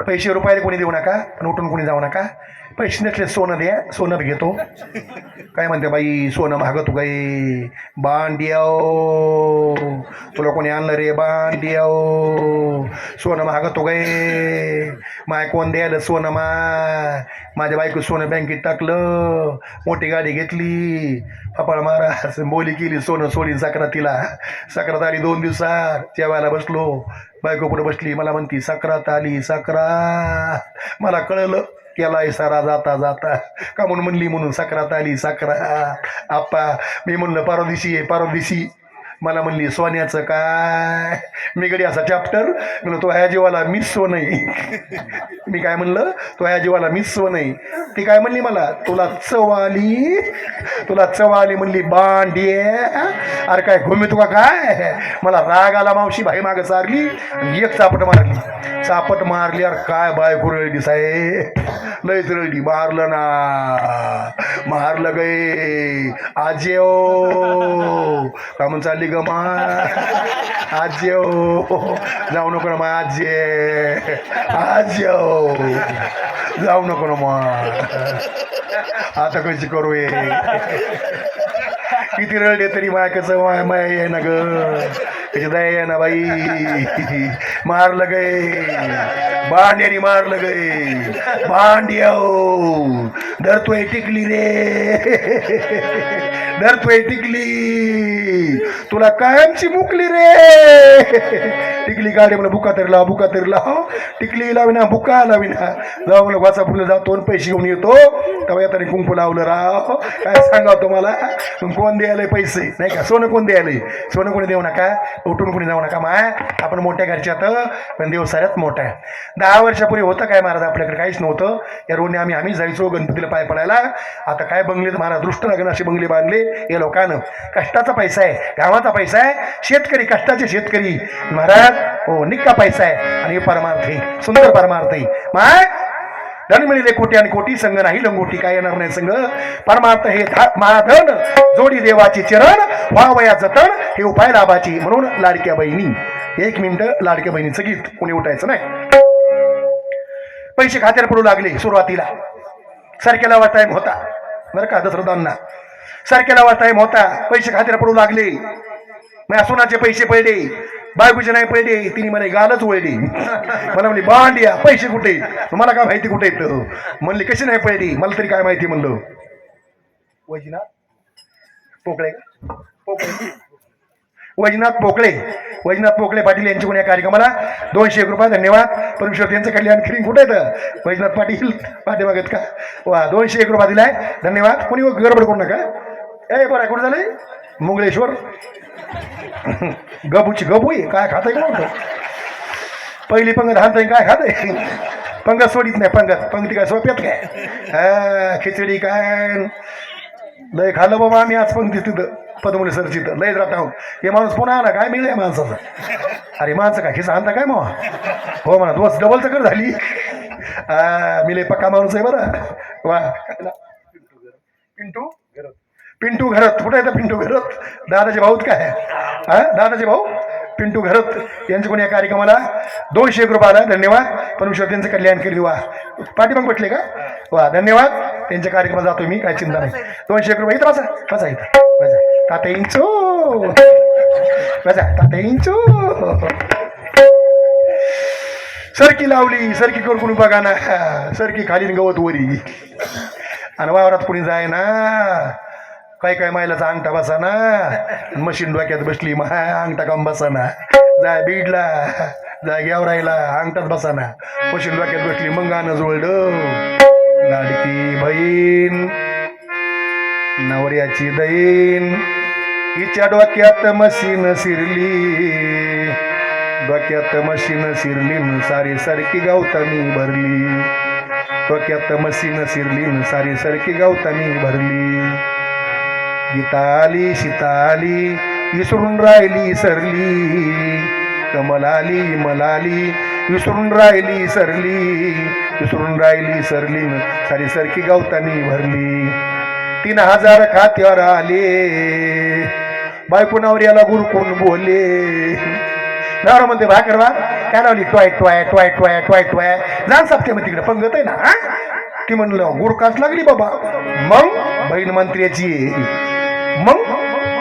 पैसे रुपयाला कोणी देऊ नका पण उठून कोणी जाऊ नका. पैसे नसले सोनं द्या सोनं घेतो. काय म्हणते बाई सोनं महाग तू काही बांडियाओ तुला कोणी आणलं रे बांडियाओ सोनं महाग तू गाई माय कोण द्यायला सोनं मा? माझ्या बायको सोनं बँकेत टाकलं. मोठी गाडी घेतली. पपाळ महाराज बोली केली सोनं सोडीन तिला. सक्रात आली दोन दिवसात. जेवायला बसलो. बायको पुढे बसली मला म्हणती सक्रात आली साखरा मला कळलं केला इसारा जाता जाता. का म्हणून म्हणली म्हणून सक्रात आली साखरा आप्पा मी म्हणलं परदेशी आहे परदेशी मला म्हणली सोन्याचं काय? मी गडी असा चॅप्टर म्हणलं तो ह्या जीवाला मिस सो नाही. मी काय म्हणलं तो ह्या जीवाला मिस सो नाही. ती काय म्हणली मला तुला चव आली तुला चव आली म्हणली बांडिये अरे काय घुमी तुका काय? मला राग आला मावशी भाई मागं सारली आणि एक चापट मारली. चापट मारली अरे काय बाय कुरळली साहेब लयच रडली मारलं ना. मारलं गे आजे ओ. का म्हणून चालली ग मा? आजे ओ. जाऊ नको ना मा आजे. आजे ओ. जाऊ नको ना मा. आता कशी करू ये किती रडले तरी माय कसं माय माय आहे ना ग? त्याची दया आहे ना बाई. मारलं गे भांड्यानी मारलं गे भांड्या धरतोय टिकली रे. धरतोय टिकली तुला कायमची मुकली रे. टिकली गाडी म्हणलं बुका तरी लाव बुका तरी लाव. टिकली लाविना बुका लाविना. जाऊ मला वाचा फुलं जातो पैसे घेऊन येतो. तेव्हा तरी कुंकू लावलं राव. काय सांगा तुम्हाला? कोण द्यायला पैसे? नाही का? सोनं कोण द्यायला? सोनं कोणी देऊ नका? उठून कोणी जाऊ नका माय आपण मोठ्या घरच्यात पण देव साऱ्यात मोठा आहे. दहा वर्षापूर्वी होतं काय महाराज आपल्याकडे? काहीच नव्हतं. या रोडने आम्ही आम्ही जायचो गणपतीला पाय पडायला. आता काय बंगले? महाराज दृष्ट लागण असे बंगले बांधले. या लोकांनं कष्टाचा पैसा आहे गावाचा पैसा आहे शेतकरी कष्टाचे शेतकरी. महाराज हो निक्का पैसा आहे. आणि हे सुंदर परमार्थ माय धन मिळेले कोटी आणि कोटी संघ नाही लंगोटी काय येणार नाही संघ. परमार्थ हे महाधन जोडी देवाची चरण व्हावया जतन हे उपाय लाभाची म्हणून लाडक्या बहिणी एक मिनिट लाडक्या बहिणीचं गीत कोणी उठायचं नाही. पैसे खात्याला पडू लागले सुरुवातीला. सारख्याला वाटायम होता. बरं का दसरदांना सारख्या लावा टाईम होता. पैसे खात्याला पडू लागले. माझ्या सोनाचे पैसे पडले. बायकोचे नाही पडले. तिने म्हणे गालच वळली. मला म्हणली बांडिया पैसे कुठे? मला काय माहिती कुठे आहेत? म्हणली कशी नाही पडली? मला तरी काय माहिती? म्हणलं. वैजनाथ पोकळे. पोकळे. वैजनाथ पोकळे. वैजनाथ पोकळे पाटील यांची कोणी या कार्यक्रमाला? दोनशे एक रुपये धन्यवाद. परमेश्वर त्यांचं कल्याण आणखी कुठे येतं वैजनाथ पाटील पाठीमागत का? वा दोनशे एक रुपया दिलाय. धन्यवाद. कोणी गडबड करू नका. ए बरं कुठं झालंय मुंगळेश्वर. गबूची गबू आहे काय खात आहे का पहिली पंगत हात काय खात आहे पंगत सोडित नाही पंगत. पंगती काय सोप्यात काय? हा खिचडी काय? लय खाल्लं बाबा आम्ही आज पंक्ती तिथं पदमुले सर तिथं लयच राहत आहोत. हे माणूस पुन्हा आला काय मिळेल माणसाचं? अरे माणसं काय खिसा आणता काय मग हो म्हणा दोस डबल तर झाली. हा मी लय पक्का माणूस आहे बरं. वा. पिंटू? पिंटू घरत. कुठे येतं पिंटू घरत? दादाचे भाऊत काय हा? दादाचे भाऊ? पिंटू घरत यांचं कोणी या कार्यक्रमाला? दोनशे एक रुपयाला. धन्यवाद. परमेश्वर त्यांचं कल्याण केली. वा. पाठीमाग म्हटले का? वा. धन्यवाद. त्यांच्या कार्यक्रमात जातो मी. काय चिंता नाही. दोनशे एक रुपये इथं बसा. बसा इथं. बसा. तात्या इंचो. बसा. तात्या इंचो. सरकी लावली. सरकी करून कोणी बघा ना. सरकी खाली गवत वरी. आणि वावरात कोणी जाय ना काय काय मायलाचा अंगठा बसा ना मशीन डोक्यात बसली मा अंगठा काम बसा ना जाय बीडला जाय गेवरायला अंगठात बसा ना मशीन डोक्यात बसली मग गाणं जुळलं. लाडकी बहीण नवऱ्याची दैन हिच्या डोक्यात मशीन शिरली. डोक्यात मशीन शिरली न सारी सारखी गवतानी भरली. डोक्यात मशीन शिरली न सारी सारखी गवतानी भरली. गीताली शिताली विसरून राहिली सरली. कमलाली मलाली विसरून राहिली सरली. विसरून राहिली सरली. सारी सरकी गवतानी भरली. तीन हजार खात्यावर आले. बायको नवऱ्याला गुरकून बोले नवरा म्हणते भाकर वा काय लावली? टॉय टॉय टॉय टॉय टॉय टॉय. जाण सापते मग तिकडे. पंगत आहे ना ती म्हणलं गुरकास लागली बाबा. मग बहीण मंत्र्याची. मग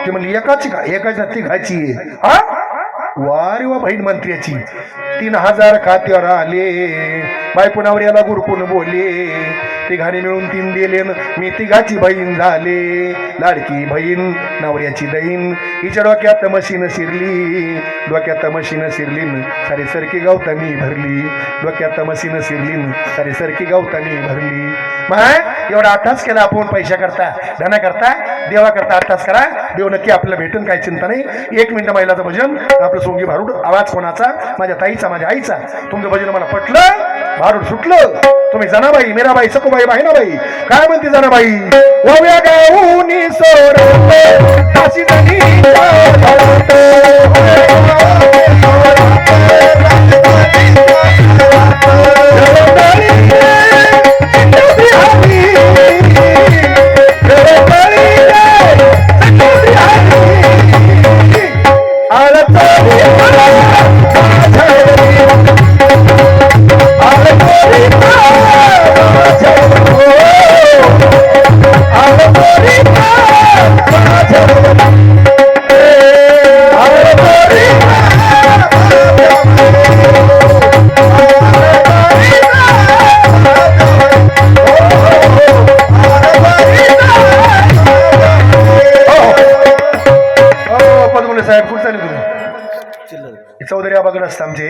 ते म्हणली एकाची का एकाच्या तिघाची आहे. हा? वारी वा बहीण मंत्र्याची. तीन हजार खात्यावर आले. बायपुनावर याला गुरकून बोले तिघाने मिळून तीन दिले न मी तिघाची बहीण झाले. लाडकी बहीण नवऱ्याची दहीन हिच्या डोक्यात मशीन शिरली. डोक्यात मशीन शिरली सारी सरकी गवतानी भरली. डोक्यात मशीन शिरली सारी सरकी गवतानी भरली. महा एवढा अट्टास केला आपण पैशा करता धना करता देवा करता अट्टास करा. देव नक्की आपल्याला भेटून काही चिंता नाही. एक मिनिट महिलाचं भजन आपलं सोंगी भारूड आवाज कोणाचा? माझ्या ताईचा माझ्या आईचा. तुमचं भजन मला पटलं. भारूड सुटलं. तुम्ही जनाबाई मीराबाई सकुबाई बहिणाबाई. काय म्हणते जनाबाई? ओव्या गाऊनी सोर काशी नदी असतं आमचे.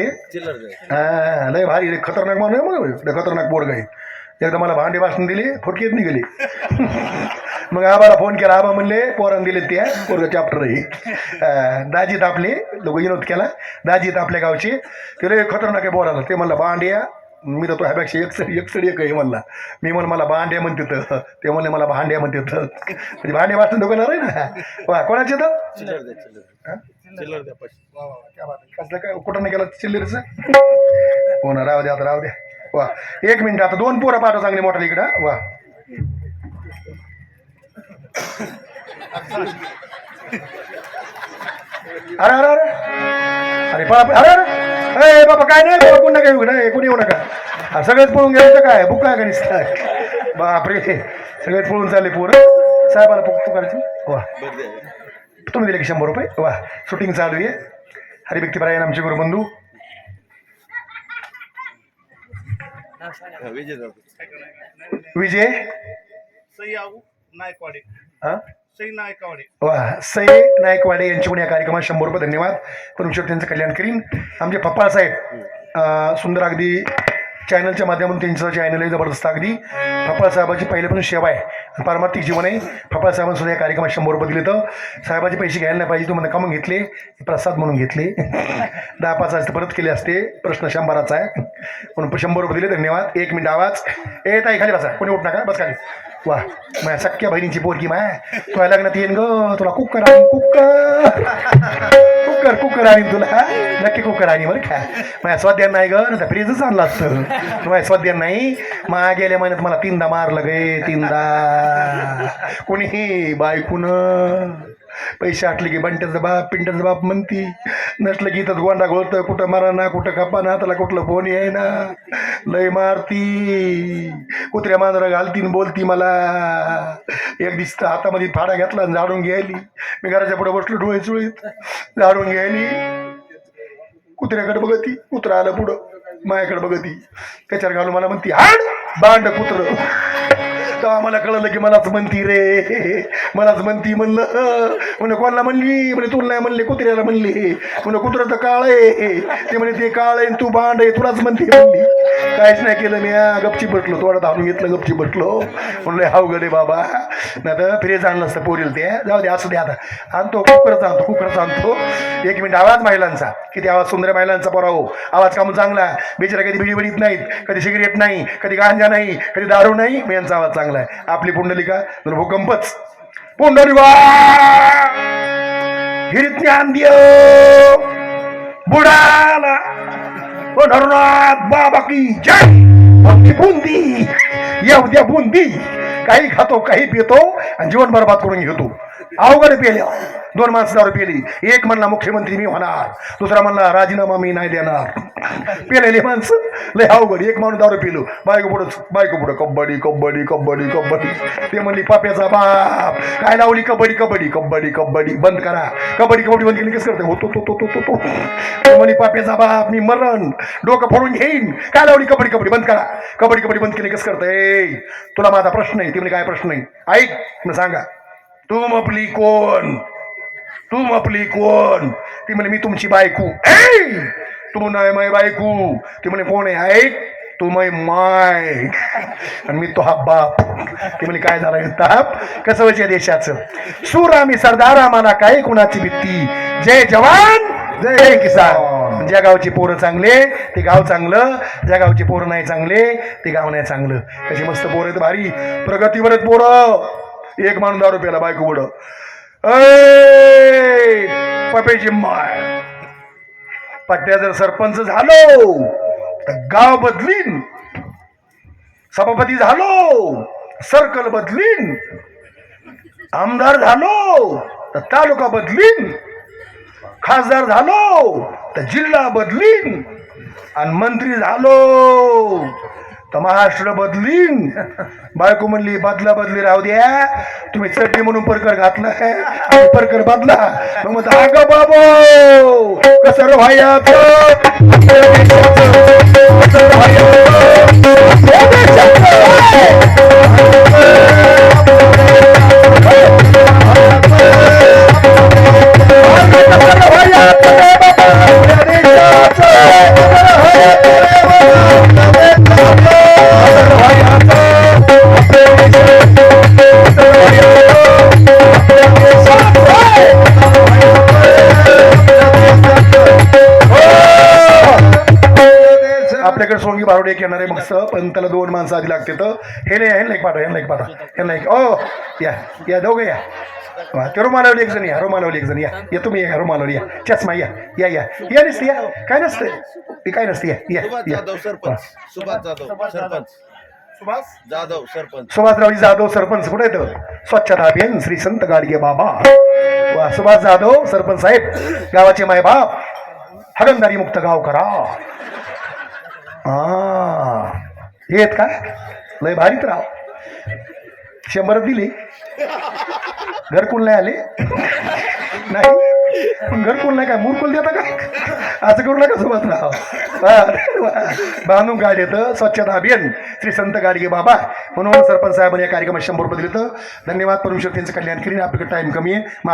हा लय भारी लय खतरनाक माणूस आहे मग. लय खतरनाक बोर्ड आहे. एकदा मला भांडे वाचून दिले फुटकेत निघाले. मग आबाला फोन केला. आबा म्हणले पोरान दिले त्या पोरग चॅप्टर आहे. दाजीत आपले लोक विनोद केला. दाजीत आपल्या गावचे. ते लय खतरनाक आहे बोराला ते म्हणलं भांड्या मी तर तो ह्यापेक्षा एक सड एक सड एक आहे म्हणला. मी म्हण मला भांड्या म्हणते तर ते म्हणले मला भांड्या म्हणते तर म्हणजे भांडे वाचून दुकानार आहे ना? वा कोणाचे तर? वा, वा, वा, क्या बात आहे. कसलं काय कुठं नाही गेला चिल्लरीचं? हो ना राहू द्या आता राहू द्या वा एक मिनिट आता दोन पोरं पाठव चांगली मोठा इकडं. वा. अरे अरे अरे. अरे पळा अरे अरे. ए बाबा काय नाही बाबा कोण नका येऊ इकडं, ए, कोणी येऊ नका. हा, सगळेच पळून गेले तर काय बुक काय का निसतं. बापरे सगळेच पळून चालले पोरं. साहेबाला पुक करायची? वा. तुम्ही दिले की शंभर रुपये. वा शूटिंग चालू आहे. हरिभक्ती परायण आमचे गुरुबंधू. विजय सई आऊ नायकवाडे. हा? सई नायकवाडे. वा सई नायकवाडे यांच्याकडून या कार्यक्रमात शंभर रुपये धन्यवाद. पण ईश्वर त्यांचं कल्याण करीन. आमचे पप्पा साहेब सुंदर अगदी चॅनलच्या माध्यमातून त्यांचं चॅनल आहे जबरदस्त अगदी. फपाळ साहेबाची पहिल्यापासून सेवा आहे. पारमार्थिक जीवन आहे फपाळ साहेबांनी सुद्धा या कार्यक्रमात शंभर रुपये दिले तर साहेबाचे पैसे घ्यायला नाही पाहिजे तुम्हाला का घेतले प्रसाद म्हणून घेतले. दहा पाच वाजता परत केले असते प्रश्न शंभराचा आहे. म्हणून शंभर रुपये दिले धन्यवाद. एक मिनिट आवाज. ए ताई खाली बसा. कोणी उठ नका बस खाली. वा माझ्या सख्या बहिणीची पोरगी माय तुला लग्नात येईन ग तुला कुकर आणीन कुकर कुकर कुकर आणि तुला नक्की कुकर आणि बरं का माझ्या स्वाध्यान नाही ग ना फ्रीजच आणला असतं माझ्या स्वाध्यान नाही मा गेल्या महिन्यात मला तीनदा मारलं गे तीनदा कोणीही बायकून पैसे आटले की बंट्याचं बाप पिंट्याचं बाप म्हणती नसलं की इथं गोंडा गोळतं कुठं मारा ना कुठं कापा ना त्याला कुठलं फोन आहे ना लय मारती. कुत्र्या मांजरा घालतीन बोलती मला. एक दिसतं हातामध्ये फाडा घेतला आणि झाडून घ्यायली. मी घराच्या पुढे बसलो डोळे चुळीत. झाडून घ्यायली. कुत्र्याकडे बघती कुत्रा आलं पुढं. मायाकडे बघती. त्याच्यावर घालून मला म्हणती हाड बांड कुत्र. तेव्हा मला कळलं की मलाच म्हणती रे. मलाच म्हणती म्हणलं म्हणे कोणाला म्हणली? म्हणे तुला नाही म्हणले कुत्र्याला म्हणले. म्हणे कुत्रा तर काळ आहे. ते म्हणे ते काळ आहे तू बांड आहे. तुलाच म्हणते म्हणली. काहीच नाही केलं मी गपची बटलो थोडं धावून घेतलं गपची बटलो म्हणलं हाव गडे बाबा. नाही तर फ्रेज आणलं असतं पोरील ते. जाऊ दे असू दे आता. आणतो कुकरच आणतो कुकरच आणतो. एक मिनिट आवाज महिलांचा. किती आवाज सुंदर महिलांचा पोराहो आवाज काम चांगला बिचारा कधी बिडी बिडीत नाहीत. कधी सिगरेट नाही. कधी गांजा नाही. कधी दारू नाही. मग यांचा आवाज चांगला आहे. आपली पुंडलिका तर भूकंपच. पुंडलिका हिरीत ज्ञान दियो बुडाला. पंढरनाथ बाबा की जय. बुंदी. येऊ द्या बुंदी. काही खातो काही पितो आणि जीवन बरबाद करून घेतो. अवघड पेल्या दोन माणसावर दारू पेली. एक म्हणला मुख्यमंत्री मी होणार. दुसरा म्हणला राजीनामा मी नाही देणार. पेलेले माणसं लय अवघड. एक माणूस दारू पेलो. बायको पुढं बायको पुढं कबड्डी कबड्डी कबड्डी कबड्डी. ते म्हणली पाप्याचा बाप. काय लावली? कबड्डी कबड्डी कबड्डी कबड्डी. बंद करा. कबड्डी कबड्डी बंद केली कसं करते? होतो तो तो तो तो तो ते. म्हणली पाप्याचा बाप मी मरण. डोकं फोडून घेईन. काय लावली? कबड्डी कबड्डी बंद करा. कबड्डी कबड्डी बंद केली कसं करते? तुला माझा प्रश्न आहे. ते म्हणजे काय प्रश्न नाही ऐक मला सांगा. तुम आपली कोण तुम आपली कोण ती म्हणे मी तुमची बायको! तू नाही माय बायको. ती म्हणे कोण आहे? ऐक तू मै माय. आणि मी तो हा बाप. ती म्हणे काय झालं ताप कसं व्हायचं या देशाचं? सूर आम्ही सरदार आम्हाला काय कुणाची भीती? जय जवान जय किसान. ज्या गावची पोरं चांगले ते गाव चांगलं. ज्या गावची पोरं नाही चांगले ते गाव नाही चांगलं. कशी मस्त पोरं आहेत भारी. प्रगतीवरच पोरं. एक माणूस दारू प्याला बायको पुढं ऐ, पपेची माय. पट्ट्या जर सरपंच झालो तर गाव बदलीन. सभापती झालो सर्कल बदलीन. आमदार झालो तर तालुका बदलीन. खासदार झालो तर जिल्हा बदलीन. आणि मंत्री झालो तर महाराष्ट्र बदलीन बायको म्हणली बदला बदली राहू द्या तुम्ही चड्डी म्हणून परकर घातला आणि परकर बदला मग म्हणतो अगं बाबो कसं रे त्याला दोन माणसं आधी लागते तर. हे नाही ह्यांना एक पाठवा ह्यांना एक पाठवा. ह्यांना एक ओ या या दोघं या. वा, ते रुमालावली एक जण या रुमालावली एक जण या. या तुम्ही या रुमालावली या. चष्मा या या या. या नसते या. काय नसतं? ते काय नसते या या सुभाष या. जाधव सरपंच. सुभाष जाधव सरपंच. सुभाष? जाधव सरपंच. सुभाषरावजी जाधव सरपंच कुठे येतं स्वच्छता अभियान श्री संत गाडगे बाबा. वा सुभाष जाधव सरपंच साहेब गावाचे मायबाप. हगंदारी मुक्त गाव करा. हा. येत का? लय भारीत राव. शंभर दिले. घरकुल नाही आले. नाही. पण घरकुल नाही काय? मुरकुल देता का असं करू नका सोबत राव. बांधून गाड येतं. स्वच्छता अभियान. श्री संत गाडगे बाबा. म्हणून सरपंच साहेबांनी या कार्यक्रमात शंभर रुपये दिले तर धन्यवाद. परमेश्वर त्यांचं कल्याण करीन. आपल्याकडे टाइम कमी आहे.